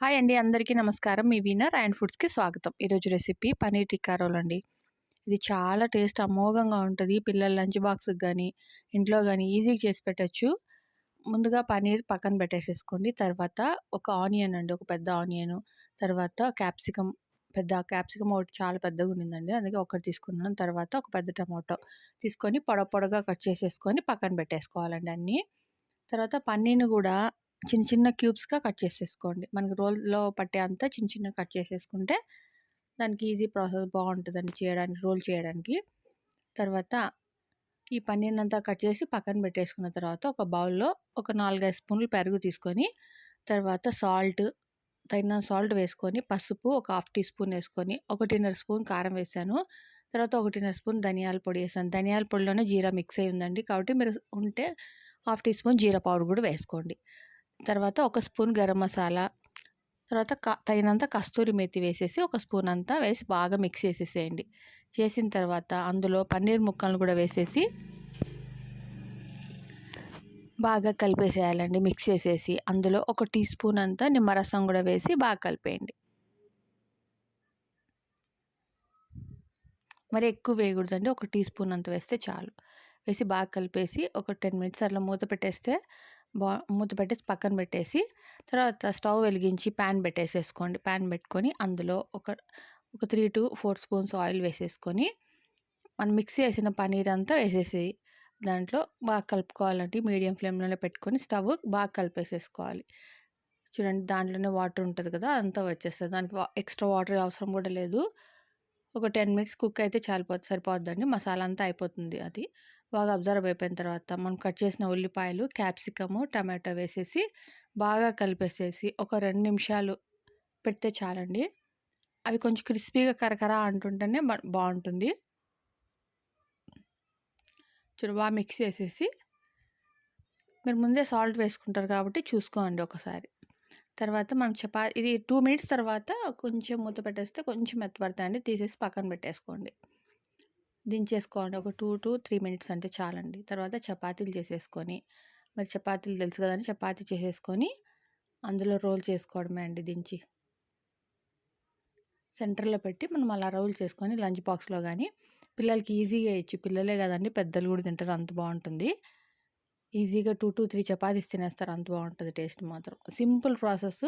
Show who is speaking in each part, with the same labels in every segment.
Speaker 1: Hi అండి. అందరికీ నమస్కారం. మీ వినర్ అండ్ ఫుడ్స్కి స్వాగతం. ఈరోజు రెసిపీ పనీర్ టిక్కా రోల్ అండి. ఇది చాలా టేస్ట్ అమోఘంగా ఉంటుంది. పిల్లల లంచ్ బాక్స్కి కానీ ఇంట్లో కానీ ఈజీగా చేసి పెట్టచ్చు. ముందుగా పనీర్ పక్కన పెట్టేసేసుకోండి. తర్వాత ఒక ఆనియన్ అండి. ఒక పెద్ద ఆనియన్. తర్వాత క్యాప్సికమ్. పెద్ద క్యాప్సికమ్ ఒకటి చాలా పెద్దగా ఉండిందండి. అందుకే ఒకటి తీసుకున్నాను. తర్వాత ఒక పెద్ద టమాటో తీసుకొని పొడ పొడగా కట్ చేసేసుకొని పక్కన పెట్టేసుకోవాలండి అన్నీ. తర్వాత పన్నీర్ని కూడా చిన్న చిన్న క్యూబ్స్గా కట్ చేసేసుకోండి. మనకి రోల్లో పట్టే అంతా చిన్న చిన్న కట్ చేసేసుకుంటే దానికి ఈజీ ప్రాసెస్ బాగుంటుందండి చేయడానికి రోల్ చేయడానికి. తర్వాత ఈ పన్నీర్ అంతా కట్ చేసి పక్కన పెట్టేసుకున్న తర్వాత ఒక బౌల్లో ఒక నాలుగైదు స్పూన్లు పెరుగు తీసుకొని తర్వాత సాల్ట్ తగిన సాల్ట్ వేసుకొని పసుపు ఒక హాఫ్ టీ స్పూన్ వేసుకొని ఒకటిన్నర స్పూన్ కారం వేసాను. తర్వాత ఒకటిన్నర స్పూన్ ధనియాల పొడి వేసాను. ధనియాల పొడిలోనే జీరా మిక్స్ అయి ఉందండి. కాబట్టి మీరు ఉంటే హాఫ్ టీ స్పూన్ జీరా పౌడర్ కూడా వేసుకోండి. తర్వాత ఒక స్పూన్ గరం మసాలా తర్వాత తగినంత కస్తూరి మెతి వేసేసి ఒక స్పూన్ అంతా వేసి బాగా మిక్స్ చేసేసేయండి. చేసిన తర్వాత అందులో పన్నీర్ ముక్కలను కూడా వేసేసి బాగా కలిపేసేయాలండి మిక్స్ చేసేసి. అందులో ఒక టీ స్పూన్ అంతా నిమ్మరసం కూడా వేసి బాగా కలిపేయండి. మరి ఎక్కువ వేయకూడదండి. ఒక టీ స్పూన్ అంత వేస్తే చాలు. వేసి బాగా కలిపేసి ఒక టెన్ మినిట్స్ అట్లా మూత పెట్టేస్తే బా మూత పెట్టేసి పక్కన పెట్టేసి తర్వాత స్టవ్ వెలిగించి ప్యాన్ పెట్టేసేసుకోండి. ప్యాన్ పెట్టుకొని అందులో ఒక ఒక three to four spoons oil వేసేసుకొని మనం మిక్సీ వేసిన పనీర్ అంతా వేసేసి దాంట్లో బాగా కలుపుకోవాలంటే మీడియం ఫ్లేమ్లోనే పెట్టుకొని స్టవ్ బాగా కలిపేసేసుకోవాలి. చూడండి దాంట్లోనే వాటర్ ఉంటుంది కదా అంతా వచ్చేస్తుంది. దానికి ఎక్స్ట్రా వాటర్ అవసరం కూడా లేదు. ఒక టెన్ మినిట్స్ కుక్ అయితే చాలిపోతుంది సరిపోద్దండి. మసాలా అంతా అయిపోతుంది అది. బాగా అబ్జర్వ్ అయిపోయిన తర్వాత మనం కట్ చేసిన ఉల్లిపాయలు క్యాప్సికము టమాటో వేసేసి బాగా కలిపేసేసి ఒక రెండు నిమిషాలు పెడితే చాలండి. అవి కొంచెం క్రిస్పీగా కరకరా అంటుంటేనే బాగుంటుంది. చూడు బాగా మిక్స్ చేసేసి మీరు ముందే సాల్ట్ వేసుకుంటారు కాబట్టి చూసుకోండి ఒకసారి. తర్వాత మనం చపా ఇది టూ మినిట్స్ తర్వాత కొంచెం మూత పెట్టేస్తే కొంచెం మెత్తపడతాయండి తీసేసి పక్కన పెట్టేసుకోండి. దించేసుకోండి ఒక టూ టు త్రీ మినిట్స్ అంటే చాలండి. తర్వాత చపాతీలు చేసేసుకొని మరి చపాతీలు తెలుసు కదండి చపాతీ చేసేసుకొని అందులో రోల్ చేసుకోవడమే అండి దించి. సెంటర్లో పెట్టి మనం అలా రోల్ చేసుకొని లంచ్ బాక్స్లో కానీ పిల్లలకి ఈజీగా ఇచ్చి పిల్లలే కదండి పెద్దలు కూడా తింటారు అంత బాగుంటుంది. ఈజీగా టూ టూ త్రీ చపాతీస్ తినేస్తారు అంత బాగుంటుంది టేస్ట్ మాత్రం. సింపుల్ ప్రాసెస్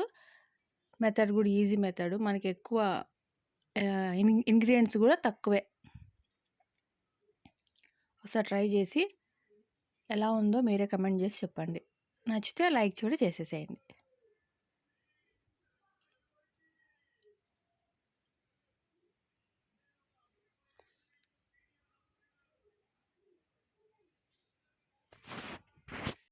Speaker 1: మెథడ్ కూడా ఈజీ మెథడ్. మనకి ఎక్కువ ఇంగ్రీడియంట్స్ కూడా తక్కువే. ఒకసారి ట్రై చేసి ఎలా ఉందో మీరే కమెంట్ చేసి చెప్పండి. నచ్చితే లైక్ చూడ చేసేసేయండి.